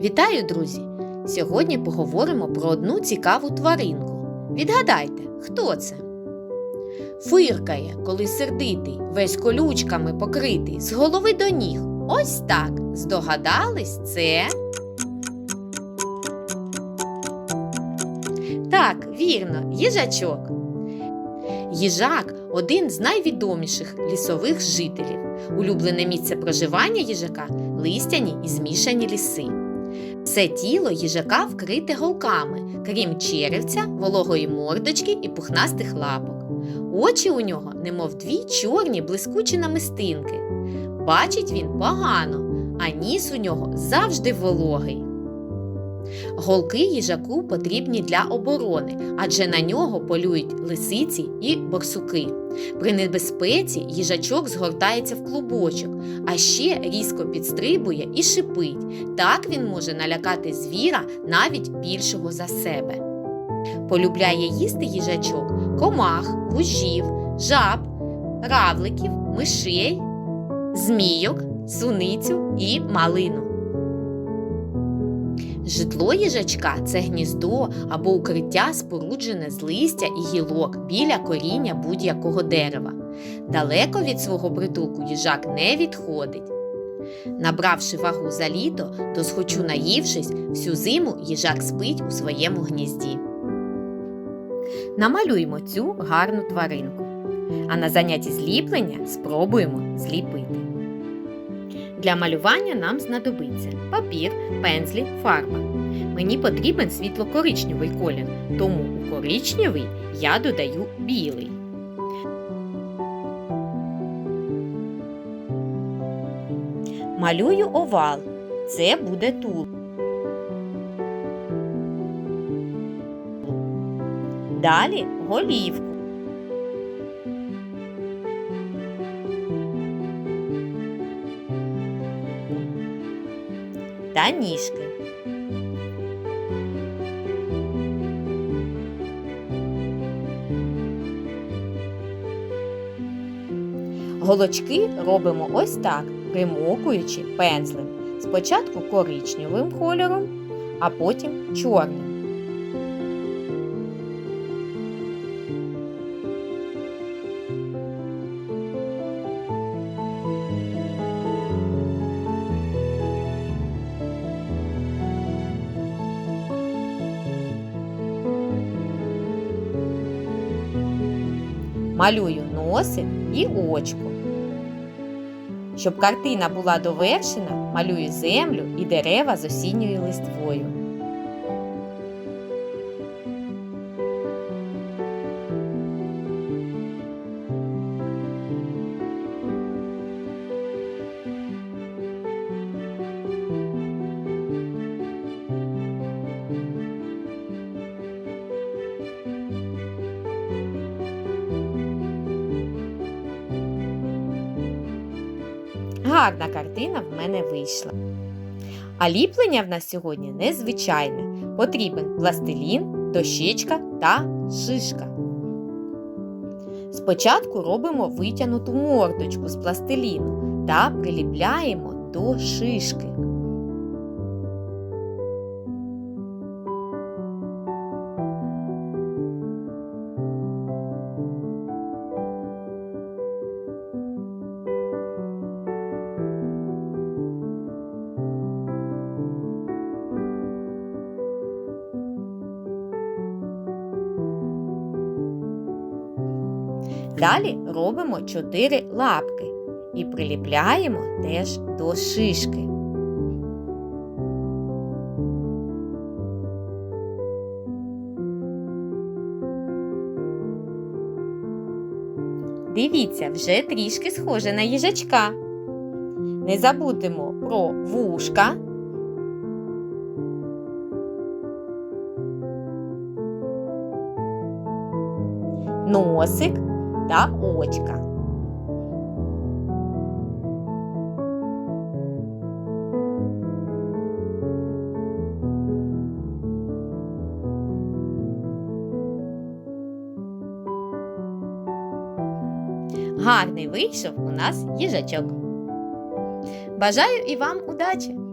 Вітаю, друзі! Сьогодні поговоримо про одну цікаву тваринку. Відгадайте, хто це? Фиркає, коли сердитий, весь колючками покритий, з голови до ніг. Ось так. Здогадались це? Так, вірно, їжачок. Їжак один з найвідоміших лісових жителів. Улюблене місце проживання їжака листяні і змішані ліси. Все тіло їжака вкрите голками, крім черевця, вологої мордочки і пухнастих лапок. Очі у нього, немов дві чорні блискучі намистинки. Бачить він погано, а ніс у нього завжди вологий. Голки їжаку потрібні для оборони, адже на нього полюють лисиці і борсуки. При небезпеці їжачок згортається в клубочок, а ще різко підстрибує і шипить. Так він може налякати звіра навіть більшого за себе. Полюбляє їсти їжачок комах, вужів, жаб, равликів, мишей, змійок, суницю і малину. Житло їжачка це гніздо або укриття, споруджене з листя і гілок біля коріння будь-якого дерева. Далеко від свого притулку їжак не відходить. Набравши вагу за літо, то схочу наївшись, всю зиму їжак спить у своєму гнізді. Намалюємо цю гарну тваринку. А на занятті зліплення спробуємо зліпити. Для малювання нам знадобиться папір, пензлі, фарба. Мені потрібен світло-коричневий колір, тому у коричневий я додаю білий. Малюю овал. Це буде тул. Далі голівку. Та ніжки. Голочки робимо ось так, примокуючи пензлем. Спочатку коричневим кольором, а потім чорним. Малюю носик і очко. Щоб картина була довершена, малюю землю і дерева з осінньою листвою. Гарна картина в мене вийшла. А ліплення в нас сьогодні незвичайне. Потрібен пластилін, дощечка та шишка. Спочатку робимо витягнуту мордочку з пластиліну та приліпляємо до шишки. Далі робимо 4 лапки і приліпляємо теж до шишки. Дивіться, вже трішки схоже на їжачка. Не забудемо про вушка. Носик та очка. Гарний вийшов у нас їжачок. Бажаю і вам удачі!